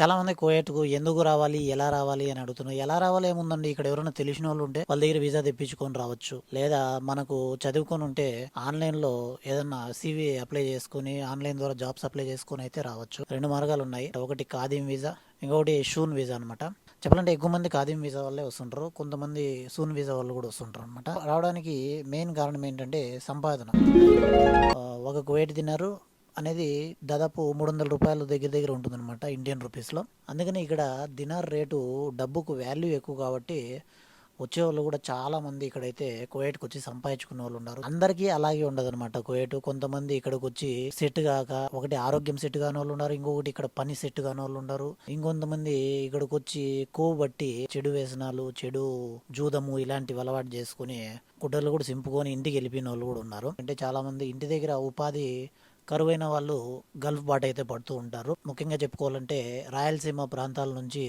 చాలామంది కోయట్కు ఎందుకు రావాలి? ఎలా రావాలి? అని అడుగుతున్నారు. ఎలా రావాలి ఏముందండి? ఇక్కడ ఎవరైనా తెలిసిన వాళ్ళు ఉంటే వాళ్ళ దగ్గర వీసా తెప్పించుకొని రావచ్చు. లేదా మనకు చదువుకొని ఉంటే ఆన్లైన్లో ఏదన్నా సివి అప్లై చేసుకుని ఆన్లైన్ ద్వారా జాబ్స్ అప్లై చేసుకుని అయితే రావచ్చు. రెండు మార్గాలు ఉన్నాయి. ఒకటి ఖాదీం వీసా ఇంకొకటి షూన్ వీసా అనమాట చెప్పాలంటే ఎక్కువ మంది ఖాదీం వీసా వాళ్ళే వస్తుంటారు. కొంతమంది సూన్ వీసా వాళ్ళు కూడా వస్తుంటారు అనమాట రావడానికి మెయిన్ కారణం ఏంటంటే సంపాదన. ఒక కువైట్ తిన్నారు అనేది దాదాపు మూడు వందల రూపాయల దగ్గర దగ్గర ఉంటుందన్నమాట ఇండియన్ రూపీస్లో అందుకని ఇక్కడ దినార్ రేటు డబ్బుకు వాల్యూ ఎక్కువ కాబట్టి వచ్చే వాళ్ళు కూడా చాలా మంది ఇక్కడైతే కువైట్కి వచ్చి సంపాదించుకునే వాళ్ళు ఉన్నారు. అందరికీ అలాగే ఉండదు అనమాట కువైట్ కొంతమంది ఇక్కడికి వచ్చి సెట్ కాక ఒకటి ఆరోగ్యం సెట్ కాని వాళ్ళు ఉన్నారు ఇంకొకటి ఇక్కడ పని సెట్ కాని వాళ్ళు ఉన్నారు. ఇంకొంతమంది ఇక్కడికి వచ్చి కొవ్వు బట్టి చెడు వ్యసనాలు చెడు జూదము ఇలాంటివి అలవాటు చేసుకుని గుడ్డలు కూడా సింపుకొని ఇంటికి వెళ్ళిపోయిన వాళ్ళు కూడా ఉన్నారు. అంటే చాలా మంది ఇంటి దగ్గర ఉపాధి కరువైన వాళ్ళు గల్ఫ్ బాట అయితే పడుతూ ఉంటారు. ముఖ్యంగా చెప్పుకోవాలంటే రాయలసీమ ప్రాంతాల నుంచి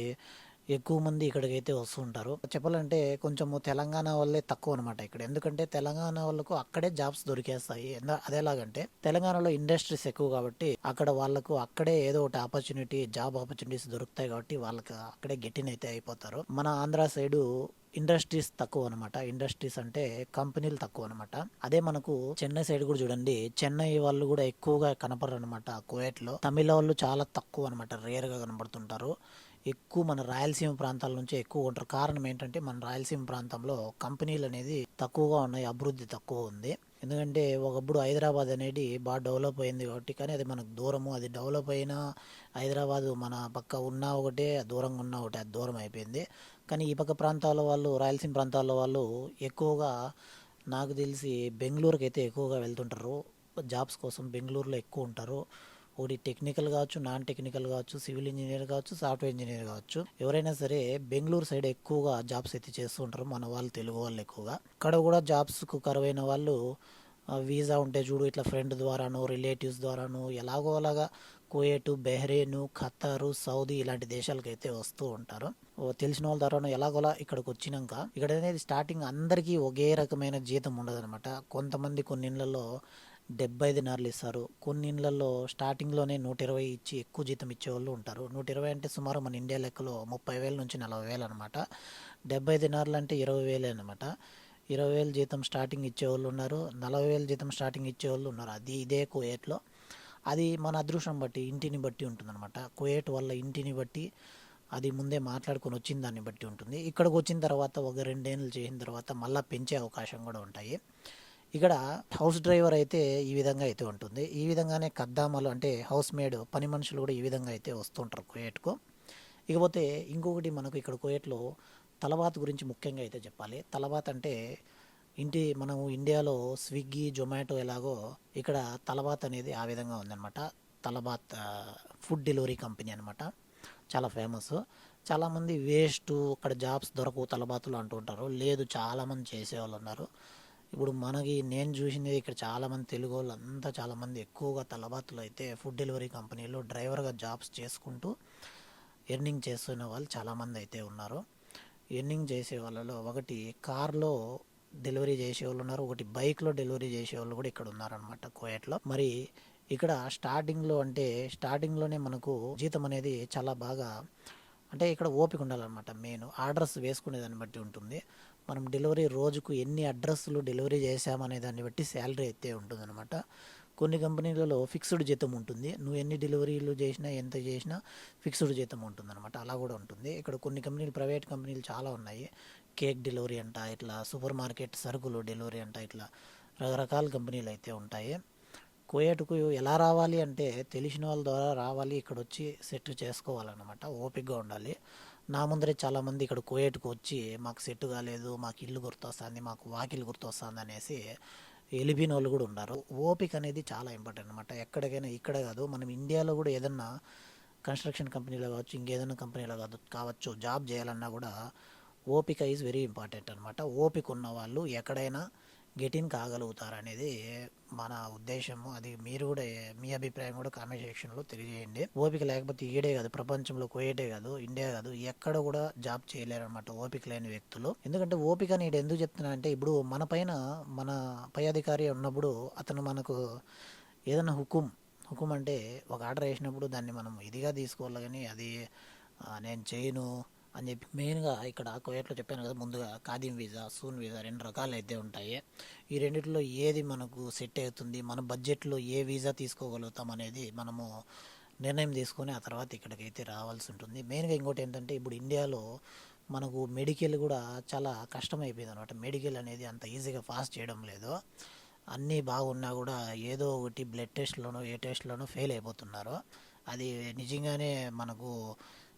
ఎక్కువ మంది ఇక్కడికి అయితే వస్తూ ఉంటారు. చెప్పాలంటే కొంచెము తెలంగాణ వాళ్ళే తక్కువ అనమాట ఇక్కడ. ఎందుకంటే తెలంగాణ వాళ్ళకు అక్కడే జాబ్స్ దొరికేస్తాయి. అదేలాగంటే తెలంగాణలో ఇండస్ట్రీస్ ఎక్కువ కాబట్టి అక్కడ వాళ్ళకు అక్కడే ఏదో ఒకటి ఆపర్చునిటీ జాబ్ ఆపర్చునిటీస్ దొరుకుతాయి కాబట్టి వాళ్ళకి అక్కడే గెటిన్ అయితే అయిపోతారు. మన ఆంధ్ర సైడు ఇండస్ట్రీస్ తక్కువ అనమాట ఇండస్ట్రీస్ అంటే కంపెనీలు తక్కువ అనమాట అదే మనకు చెన్నై సైడ్ కూడా చూడండి. చెన్నై వాళ్ళు కూడా ఎక్కువగా కనపడరు అనమాట కువైట్లో తమిళ వాళ్ళు చాలా తక్కువ అనమాట రేర్గా కనబడుతుంటారు ఎక్కువ మన రాయలసీమ ప్రాంతాల నుంచే ఎక్కువ ఉంటారు. కారణం ఏంటంటే మన రాయలసీమ ప్రాంతంలో కంపెనీలు అనేది తక్కువగా ఉన్నాయి అభివృద్ధి తక్కువ ఉంది. ఎందుకంటే ఒకప్పుడు హైదరాబాద్ అనేది బాగా డెవలప్ అయింది కాబట్టి కానీ అది మనకు దూరము. అది డెవలప్ అయినా హైదరాబాద్ మన పక్క ఉన్నా ఒకటే దూరంగా ఉన్నా ఒకటే అది దూరం అయిపోయింది. కానీ ఈ పక్క ప్రాంతాల వాళ్ళు రాయలసీమ ప్రాంతాల వాళ్ళు ఎక్కువగా నాకు తెలిసి బెంగళూరుకి అయితే ఎక్కువగా వెళ్తుంటారు. జాబ్స్ కోసం బెంగళూరులో ఎక్కువ ఉంటారు. ఒకటి టెక్నికల్ కావచ్చు నాన్ టెక్నికల్ కావచ్చు సివిల్ ఇంజనీర్ కావచ్చు సాఫ్ట్వేర్ ఇంజనీర్ కావచ్చు ఎవరైనా సరే బెంగళూరు సైడ్ ఎక్కువగా జాబ్స్ అయితే చేస్తూ ఉంటారు మన వాళ్ళు తెలుగు వాళ్ళు ఎక్కువగా. ఇక్కడ కూడా జాబ్స్కు కరువైన వాళ్ళు వీసా ఉంటే చూడు ఇట్లా ఫ్రెండ్ ద్వారాను రిలేటివ్స్ ద్వారాను ఎలాగో అలాగా కుయేటు బెహ్రెయిన్ ఖతారు సౌదీ ఇలాంటి దేశాలకు అయితే వస్తూ ఉంటారు. తెలిసిన వాళ్ళ ద్వారా ఎలాగోలా ఇక్కడికి వచ్చినాక ఇక్కడ అనేది స్టార్టింగ్ అందరికీ ఒకే రకమైన జీతం ఉండదన్నమాట. కొంతమంది కొన్ని ఇళ్ళలో డెబ్బై దినార్లు ఇస్తారు. కొన్ని ఇళ్ళలో స్టార్టింగ్లోనే నూట ఇరవై ఇచ్చి ఎక్కువ జీతం ఇచ్చేవాళ్ళు ఉంటారు. నూట ఇరవై అంటే సుమారు మన ఇండియా లెక్కలో ముప్పై వేల నుంచి నలభై వేలు అనమాట డెబ్బై దినార్లు అంటే ఇరవై వేలే అనమాట ఇరవై వేలు జీతం స్టార్టింగ్ ఇచ్చేవాళ్ళు ఉన్నారు. నలభై వేలు జీతం స్టార్టింగ్ ఇచ్చేవాళ్ళు ఉన్నారు. అది ఇదే కుయేట్లో అది మన అదృష్టం బట్టి ఇంటిని బట్టి ఉంటుందన్నమాట. కుయేట్ వల్ల ఇంటిని బట్టి అది ముందే మాట్లాడుకొని వచ్చిన దాన్ని బట్టి ఉంటుంది. ఇక్కడికి వచ్చిన తర్వాత ఒక రెండేళ్ళు చేసిన తర్వాత మళ్ళీ పెంచే అవకాశం కూడా ఉంటాయి. ఇక్కడ హౌస్ డ్రైవర్ అయితే ఈ విధంగా అయితే ఉంటుంది. ఈ విధంగానే కద్దామలు అంటే హౌస్ మేడ్ పని మనుషులు కూడా ఈ విధంగా అయితే వస్తుంటారు కుయేట్కు. ఇకపోతే ఇంకొకటి మనకు ఇక్కడ కుయేట్లో తలబాత్ గురించి ముఖ్యంగా అయితే చెప్పాలి. తలబాత్ అంటే ఇంటి మనము ఇండియాలో స్విగ్గీ జొమాటో ఎలాగో ఇక్కడ తలబాత్ అనేది ఆ విధంగా ఉందన్నమాట. తలబాత్ ఫుడ్ డెలివరీ కంపెనీ అనమాట చాలా ఫేమస్. చాలామంది వేస్ట్ అక్కడ జాబ్స్ దొరకవు తలబాతులు అంటూ ఉంటారు. లేదు చాలామంది చేసేవాళ్ళు ఉన్నారు. ఇప్పుడు మనకి నేను చూసింది ఇక్కడ చాలామంది తెలుగు వాళ్ళు అంతా చాలామంది ఎక్కువగా తలబాతులు అయితే ఫుడ్ డెలివరీ కంపెనీలో డ్రైవర్గా జాబ్స్ చేసుకుంటూ ఎర్నింగ్ చేస్తున్న వాళ్ళు చాలామంది అయితే ఉన్నారు. ఎర్నింగ్ చేసే వాళ్ళలో ఒకటి కార్లో డెలివరీ చేసే వాళ్ళు ఉన్నారు ఒకటి బైక్లో డెలివరీ చేసే వాళ్ళు కూడా ఇక్కడ ఉన్నారనమాట కోయట్లో. మరి ఇక్కడ స్టార్టింగ్లో అంటే స్టార్టింగ్లోనే మనకు జీతం అనేది చాలా బాగా అంటే ఇక్కడ ఓపిక ఉండాలన్నమాట. మెయిన్ ఆర్డర్స్ వేసుకునే దాన్ని బట్టి ఉంటుంది. మనం డెలివరీ రోజుకు ఎన్ని అడ్రస్లు డెలివరీ చేసామనే దాన్ని బట్టి శాలరీ అయితే ఉంటుందన్నమాట. కొన్ని కంపెనీలలో ఫిక్స్డ్ జీతం ఉంటుంది. నువ్వు ఎన్ని డెలివరీలు చేసినా ఎంత చేసినా ఫిక్స్డ్ జీతం ఉంటుందన్నమాట. అలా కూడా ఉంటుంది. ఇక్కడ కొన్ని కంపెనీలు ప్రైవేట్ కంపెనీలు చాలా ఉన్నాయి. కేక్ డెలివరీ అంట ఇట్లా సూపర్ మార్కెట్ సరుకులు డెలివరీ అంట ఇట్లా రకరకాల కంపెనీలు అయితే ఉంటాయి. కోయేటుకు ఎలా రావాలి అంటే తెలిసిన వాళ్ళ ద్వారా రావాలి ఇక్కడ వచ్చి సెట్ చేసుకోవాలన్నమాట. ఓపికగా ఉండాలి. నా ముందరే చాలామంది ఇక్కడ కోయేటుకు వచ్చి మాకు సెట్ కాలేదు మాకు ఇల్లు గుర్తొస్తుంది మాకు వాకిలు గుర్తొస్తుంది అనేసి ఎలిపిన వాళ్ళు కూడా ఉన్నారు. ఓపిక అనేది చాలా ఇంపార్టెంట్ అనమాట ఎక్కడికైనా ఇక్కడ కాదు మనం ఇండియాలో కూడా ఏదన్నా కన్స్ట్రక్షన్ కంపెనీలో కావచ్చు ఇంకేదైనా కంపెనీలో కాదు కావచ్చు జాబ్ చేయాలన్నా కూడా ఓపిక ఈజ్ వెరీ ఇంపార్టెంట్ అనమాట ఓపిక ఉన్న వాళ్ళు ఎక్కడైనా గెటిన్ కాగలుగుతారు అనేది మన ఉద్దేశము. అది మీరు కూడా మీ అభిప్రాయం కూడా కామెంట్ సెక్షన్లో తెలియజేయండి. ఓపిక లేకపోతే ఈడే కాదు ప్రపంచంలో కోయేటే కాదు ఇండియా కాదు ఎక్కడ కూడా జాబ్ చేయలేరు అనమాట ఓపిక లేని వ్యక్తులు. ఎందుకంటే ఓపిక నేను ఎందుకు చెప్తున్నా అంటే ఇప్పుడు మన పైన మన పై అధికారి ఉన్నప్పుడు అతను మనకు ఏదైనా హుకుం హుకుం అంటే ఒక ఆర్డర్ వేసినప్పుడు దాన్ని మనం ఇదిగా తీసుకోవాలి కానీ అది నేను చేయను అని చెప్పి మెయిన్గా ఇక్కడ కోయట్లో చెప్పాను కదా ముందుగా ఖాదీం వీసా సూన్ వీసా రెండు రకాలు అయితే ఉంటాయి. ఈ రెండిట్లో ఏది మనకు సెట్ అవుతుంది మన బడ్జెట్లో ఏ వీసా తీసుకోగలుగుతాం అనేది మనము నిర్ణయం తీసుకొని ఆ తర్వాత ఇక్కడికైతే రావాల్సి ఉంటుంది. మెయిన్గా ఇంకోటి ఏంటంటే ఇప్పుడు ఇండియాలో మనకు మెడికల్ కూడా చాలా కష్టమైపోయింది అనమాట మెడికల్ అనేది అంత ఈజీగా ఫాస్ట్ చేయడం లేదు. అన్నీ బాగున్నా కూడా ఏదో ఒకటి బ్లడ్ టెస్ట్లోనో ఏ టెస్ట్లోనో ఫెయిల్ అయిపోతున్నారు. అది నిజంగానే మనకు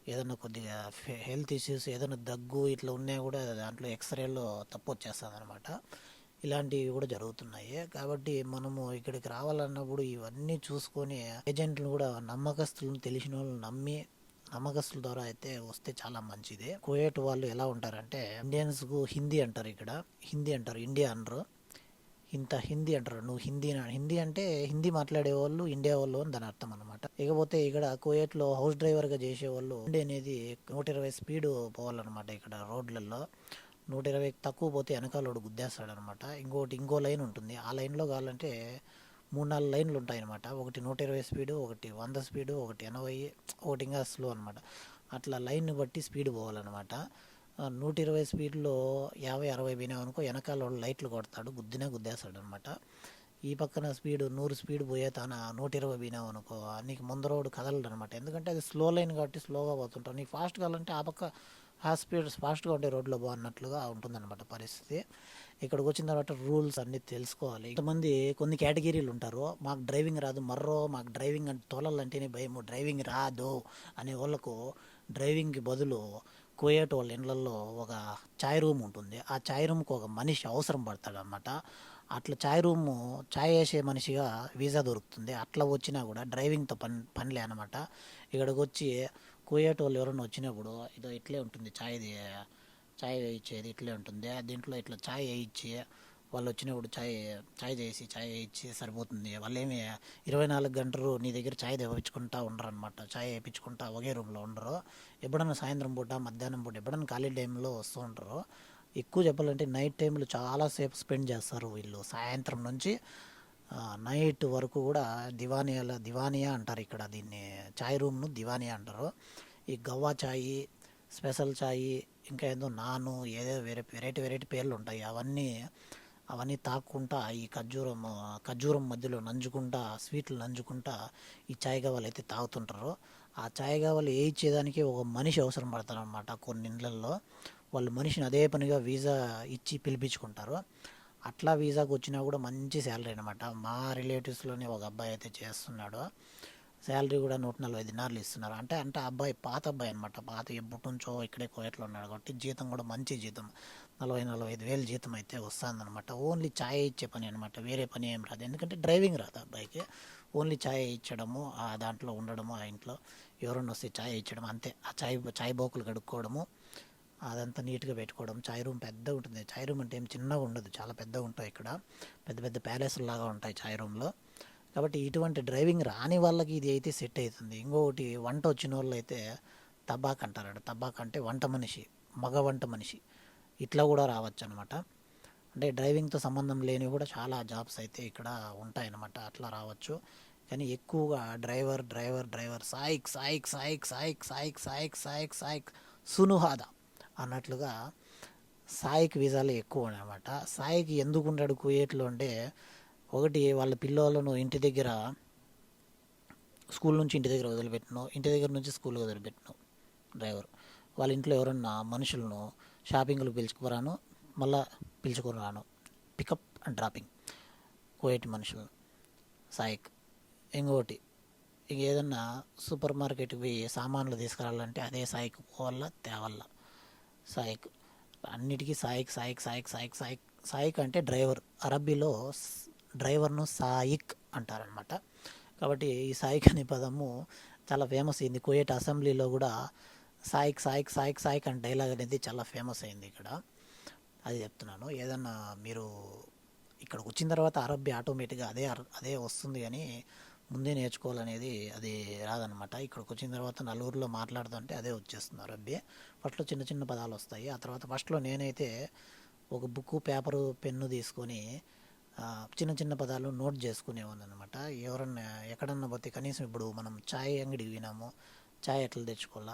ఏదైనా కొద్దిగా హెల్త్ ఇష్యూస్ ఏదైనా దగ్గు ఇట్లా ఉన్నా కూడా దాంట్లో ఎక్స్రేలో తప్పు వచ్చేస్తుంది అనమాట ఇలాంటివి కూడా జరుగుతున్నాయి. కాబట్టి మనము ఇక్కడికి రావాలన్నప్పుడు ఇవన్నీ చూసుకొని ఏజెంట్లు కూడా నమ్మకస్తులను తెలిసిన వాళ్ళు నమ్మి నమ్మకస్తుల ద్వారా అయితే వస్తే చాలా మంచిది. కువైట్ వాళ్ళు ఎలా ఉంటారంటే ఇండియన్స్కు హిందీ అంటారు ఇక్కడ. హిందీ అంటారు ఇండియా అనరు. ఇంత హిందీ అంటారు. నువ్వు హిందీ హిందీ అంటే హిందీ మాట్లాడే వాళ్ళు ఇండియా వాళ్ళు అని దాని అర్థం అనమాట ఇకపోతే ఇక్కడ కోయేట్లో హౌస్ డ్రైవర్గా చేసేవాళ్ళు బండి అనేది నూట ఇరవై స్పీడ్ పోవాలన్నమాట ఇక్కడ రోడ్లలో నూట ఇరవై తక్కువ పోతే వెనకాలోడు గుద్దేస్తాడు అనమాట ఇంకోటి ఇంకో లైన్ ఉంటుంది. ఆ లైన్లో కావాలంటే మూడు నాలుగు లైన్లు ఉంటాయన్నమాట. ఒకటి నూట ఇరవై స్పీడు ఒకటి వంద స్పీడు ఒకటి ఎనభై ఒకటి ఇంకా స్లో అనమాట అట్లా లైన్ బట్టి స్పీడ్ పోవాలన్నమాట. నూట ఇరవై స్పీడ్లో యాభై అరవై పోయినావు అనుకో వెనకాల వాడు లైట్లు కొడతాడు గుద్దినా గుద్దేస్తాడు అనమాట ఈ పక్కన స్పీడ్ నూరు స్పీడ్ పోయే తన నూట ఇరవై పోయినావు అనుకో నీకు ముందరోడు కదలడు అనమాట ఎందుకంటే అది స్లో లైన్ కాబట్టి స్లోగా పోతుంటావు నీకు ఫాస్ట్ కావాలంటే ఆ పక్క ఆ స్పీడ్ ఫాస్ట్గా ఉండే రోడ్లో బాగున్నట్లుగా ఉంటుందన్నమాట పరిస్థితి. ఇక్కడికి వచ్చిన తర్వాత రూల్స్ అన్నీ తెలుసుకోవాలి. కొంతమంది కొన్ని కేటగిరీలు ఉంటారు. మాకు డ్రైవింగ్ రాదు మర్రో మాకు డ్రైవింగ్ అంటే తోలాలంటేనే భయము. డ్రైవింగ్ రాదు అనే వాళ్ళకు డ్రైవింగ్కి బదులు కోయేట్ వాళ్ళ ఇళ్ళల్లో ఒక ఛాయ్ రూమ్ ఉంటుంది. ఆ చాయ్ రూమ్కి ఒక మనిషి అవసరం పడతాడు అనమాట అట్లా చాయ్ రూమ్ చాయ్ వేసే మనిషిగా వీసా దొరుకుతుంది. అట్లా వచ్చినా కూడా డ్రైవింగ్తో పని పనిలే అనమాట ఇక్కడికి వచ్చి కోయేటోళ్ళు వాళ్ళు ఎవరైనా వచ్చినప్పుడు ఇదో ఇట్లే ఉంటుంది. చాయ్ది చాయ్ వేయించేది ఇట్లే ఉంటుంది. దీంట్లో ఇట్లా చాయ్ వేయించి వాళ్ళు వచ్చినప్పుడు చాయ్ చాయ్ చేసి చాయ్ వేయించి సరిపోతుంది. వాళ్ళు ఏమి ఇరవై నాలుగు గంటలు నీ దగ్గర చాయ్ తెప్పించుకుంటా ఉండరు అనమాట చాయ్ వేయించుకుంటా ఒకే రూమ్లో ఉండరు. ఎప్పుడన్నా సాయంత్రం పూట మధ్యాహ్నం పూట ఎప్పుడన్నా ఖాళీ టైంలో వస్తూ ఉంటారు. ఎక్కువ చెప్పాలంటే నైట్ టైంలో చాలాసేపు స్పెండ్ చేస్తారు వీళ్ళు. సాయంత్రం నుంచి నైట్ వరకు కూడా దివానియాల దివానియా అంటారు ఇక్కడ దీన్ని. చాయ్ రూమ్ను దివానియా అంటారు. ఈ గవ్వా చాయ్ స్పెషల్ చాయ్ ఇంకా ఏదో నాను ఏదో వేరే వెరైటీ వెరైటీ పేర్లు ఉంటాయి. అవన్నీ అవన్నీ తాక్కుంటా ఈ ఖర్జూరం ఖర్జూరం మధ్యలో నంజుకుంటా స్వీట్లు నంజుకుంటా ఈ చాయ్ గవ్వలు అయితే తాగుతుంటారు. ఆ చాయ్ గవ్వలు వేయించేదానికి ఒక మనిషి అవసరం పడతారనమాట కొన్ని ఇండ్లల్లో వాళ్ళు మనిషిని అదే పనిగా వీసా ఇచ్చి పిలిపించుకుంటారు. అట్లా వీసాకు వచ్చినా కూడా మంచి శాలరీ అనమాట మా రిలేటివ్స్లోనే ఒక అబ్బాయి అయితే చేస్తున్నాడు. శాలరీ కూడా నూట నలభై దినార్లు ఇస్తున్నారు. అంటే అంటే అబ్బాయి పాత అబ్బాయి అనమాట పాత ఎప్పటి నుంచో ఇక్కడే కోయట్లో ఉన్నాడు కాబట్టి జీతం కూడా మంచి జీతం. నలభై నలభై ఐదు వేలు జీతం అయితే వస్తుందన్నమాట. ఓన్లీ ఛాయ్ ఇచ్చే పని అనమాట వేరే పని ఏం రాదు. ఎందుకంటే డ్రైవింగ్ రాదు అబ్బాయికి. ఓన్లీ ఛాయ్ ఇచ్చడము ఆ దాంట్లో ఉండడము ఆ ఇంట్లో ఎవరన్నా వస్తే ఛాయ్ ఇచ్చడం అంతే. ఆ ఛాయ్ ఛాయ్ బోకులు కడుక్కోవడము అదంతా నీట్గా పెట్టుకోవడం. చాయ్ రూమ్ పెద్ద ఉంటుంది. ఛాయ్ రూమ్ అంటే ఏం చిన్నగా ఉండదు. చాలా పెద్దగా ఉంటాయి ఇక్కడ. పెద్ద పెద్ద ప్యాలెస్లు లాగా ఉంటాయి చాయ్ రూమ్లో. కాబట్టి ఇటువంటి డ్రైవింగ్ రాని వాళ్ళకి ఇది అయితే సెట్ అవుతుంది. ఇంకొకటి వంట వచ్చిన వాళ్ళు అయితే తబాక్ అంటారు తబాక్ అంటే వంట మనిషి మగ వంట మనిషి. ఇట్లా కూడా రావచ్చు అనమాట అంటే డ్రైవింగ్తో సంబంధం లేనివి కూడా చాలా జాబ్స్ అయితే ఇక్కడ ఉంటాయన్నమాట. అట్లా రావచ్చు. కానీ ఎక్కువగా డ్రైవర్ డ్రైవర్ డ్రైవర్ సాయిక్ సాయిక్ సాయిక్ సాయిక్ సాయిక్ సాయిక్ సాయిక్ సాయిక్ సునుహాద అన్నట్లుగా సాయికి వీసాలు ఎక్కువ అనమాట సాయికి ఎందుకు ఉంటాడు కుయేట్లో అంటే ఒకటి వాళ్ళ పిల్లలను ఇంటి దగ్గర స్కూల్ నుంచి ఇంటి దగ్గర వదిలిపెట్టను ఇంటి దగ్గర నుంచి స్కూల్ వదిలిపెట్టను డ్రైవర్. వాళ్ళ ఇంట్లో ఎవరన్నా మనుషులను షాపింగ్లు పిలుచుకురాను మళ్ళా పిలుచుకుని రాను పికప్ అండ్ డ్రాపింగ్ కోయటి మనుషులు. సాయిక్. ఇంకొకటి ఇక ఏదన్నా సూపర్ మార్కెట్కి పోయి సామాన్లు తీసుకురావాలంటే అదే సాయికి పోవాలా తేవాలా సాయిక్. అన్నిటికీ సాయిక్ సాయిక్ సాయిక్ సాయిక్ సాయిక్. సాయిక్ అంటే డ్రైవర్. అరబీలో డ్రైవర్ను సాయిక్ అంటారనమాట కాబట్టి ఈ సాయిక్ అనే పదము చాలా ఫేమస్ అయింది. కోయేట్ అసెంబ్లీలో కూడా సాయిక్ సాయిక్ సాయిక్ సాయిక్ అనే డైలాగ్ అనేది చాలా ఫేమస్ అయింది ఇక్కడ. అది చెప్తున్నాను. ఏదన్నా మీరు ఇక్కడికి వచ్చిన తర్వాత అరబ్బీ ఆటోమేటిక్గా అదే అర- అదే వస్తుంది కానీ ముందే నేర్చుకోవాలనేది అది రాదనమాట ఇక్కడికి వచ్చిన తర్వాత నలుగురిలో మాట్లాడుతుంటే అదే వచ్చేస్తుంది అరబ్బీ ఫస్ట్లో చిన్న చిన్న పదాలు వస్తాయి. ఆ తర్వాత ఫస్ట్లో నేనైతే ఒక బుక్ పేపరు పెన్ను తీసుకొని చిన్న చిన్న పదాలు నోట్ చేసుకునేవాడిని అనమాట ఎవరన్నా ఎక్కడన్నా పోతే కనీసం ఇప్పుడు మనం చాయ్ అంగడికి వినాము చాయ్ ఎట్లా తెచ్చుకోవాలా?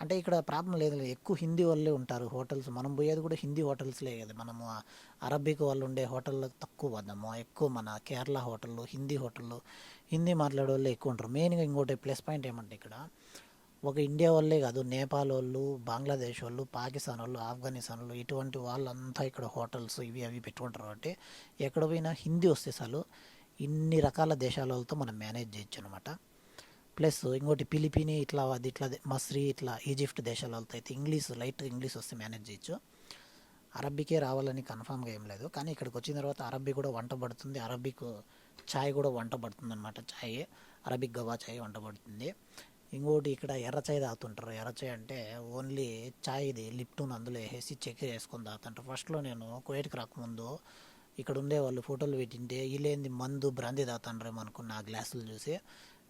అంటే ఇక్కడ ప్రాబ్లం లేదు ఎక్కువ హిందీ వాళ్ళే ఉంటారు హోటల్స్. మనం పోయేది కూడా హిందీ హోటల్స్లే కదా. మనము అరబిక్ వాళ్ళు ఉండే హోటల్లో తక్కువ పోదాము ఎక్కువ మన కేరళ హోటళ్ళు హిందీ హోటళ్ళు హిందీ మాట్లాడే వాళ్ళు ఎక్కువ ఉంటారు. మెయిన్గా ఇంకోటి ప్లస్ పాయింట్ ఏమంటే ఇక్కడ ఒక ఇండియా వాళ్ళే కాదు నేపాల్ వాళ్ళు బంగ్లాదేశ్ వాళ్ళు పాకిస్తాన్ వాళ్ళు ఆఫ్ఘనిస్తాన్ వాళ్ళు ఇటువంటి వాళ్ళంతా ఇక్కడ హోటల్స్ ఇవి అవి పెట్టుకుంటారు కాబట్టి ఎక్కడ పోయినా హిందీ వస్తే చాలు ఇన్ని రకాల దేశాల వాళ్ళతో మనం మేనేజ్ చేయొచ్చు అనమాట ప్లస్ ఇంకోటి పిలిపిని ఇట్లా అది ఇట్లా మస్రీ ఇట్లా ఈజిప్ట్ దేశాలు వాళ్ళతో అయితే ఇంగ్లీష్ లైట్ ఇంగ్లీష్ వస్తే మేనేజ్ చేయొచ్చు. అరబ్బీకే రావాలని కన్ఫామ్గా ఏం లేదు. కానీ ఇక్కడికి వచ్చిన తర్వాత అరబ్బీ కూడా వంట పడుతుంది. అరబిక్ చాయ్ కూడా వంట పడుతుంది అనమాట చాయ్. అరబిక్ గవా చాయ్ వంట పడుతుంది. ఇంకోటి ఇక్కడ ఎర్ర చాయ్ తాగుతుంటారు. ఎర్ర చాయ్ అంటే ఓన్లీ చాయ్ ఇది లిప్టూన్ అందులో వేసి చక్కెర వేసుకొని తాగుతుంటారు. ఫస్ట్లో నేను కువైట్కి రాకముందు ఇక్కడ ఉండే వాళ్ళు ఫోటోలు పెట్టింటే వీళ్ళేంది మందు బ్రాంది తాగుతుండ్రేమో అనుకున్న ఆ గ్లాసులు చూసి.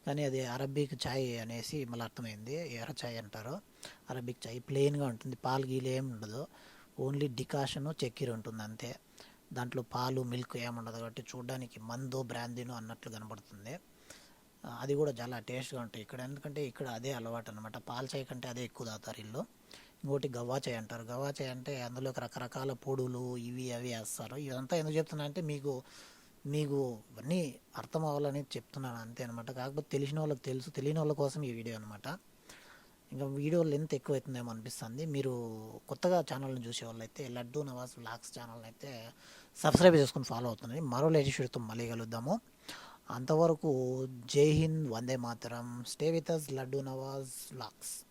కానీ అది అరబిక్ చాయ్ అనేసి మళ్ళీ అర్థమైంది. ఎర్ర చాయ్ అంటారు. అరబిక్ చాయ్ ప్లెయిన్గా ఉంటుంది. పాలు గీలు ఏమి ఉండదు. ఓన్లీ డికాషను చక్కెర ఉంటుంది అంతే. దాంట్లో పాలు మిల్క్ ఏముండదు కాబట్టి చూడడానికి మందు బ్రాందీను అన్నట్లు కనబడుతుంది. అది కూడా చాలా టేస్ట్గా ఉంటుంది ఇక్కడ. ఎందుకంటే ఇక్కడ అదే అలవాటు అనమాట పాల చాయ్ కంటే అదే ఎక్కువ తాగుతారు ఇల్లు ఇంకోటి గవ్వా చాయ్ అంటారు. గవ్వా చాయ్ అంటే అందులోకి రకరకాల పొడులు ఇవి అవి వేస్తారు. ఇదంతా ఎందుకు చెప్తున్నా అంటే మీకు మీకు అన్నీ అర్థం అవ్వాలని చెప్తున్నాను అంతే అనమాట కాకపోతే తెలిసిన వాళ్ళకి తెలుసు తెలియని వాళ్ళ కోసం ఈ వీడియో అనమాట ఇంకా వీడియో లెంత్ ఎక్కువ అవుతుందేమో అనిపిస్తుంది. మీరు కొత్తగా ఛానల్ని చూసే వాళ్ళైతే లడ్డూ నవాజ్ వ్లాగ్స్ ఛానల్ని అయితే సబ్స్క్రైబ్ చేసుకుని ఫాలో అవుతుంది మరో లేటెస్ట్ మళ్ళీ కలుద్దాము. అంతవరకు Jai Hind Vande Mataram. Stay with us Laddu Nawaz vlogs.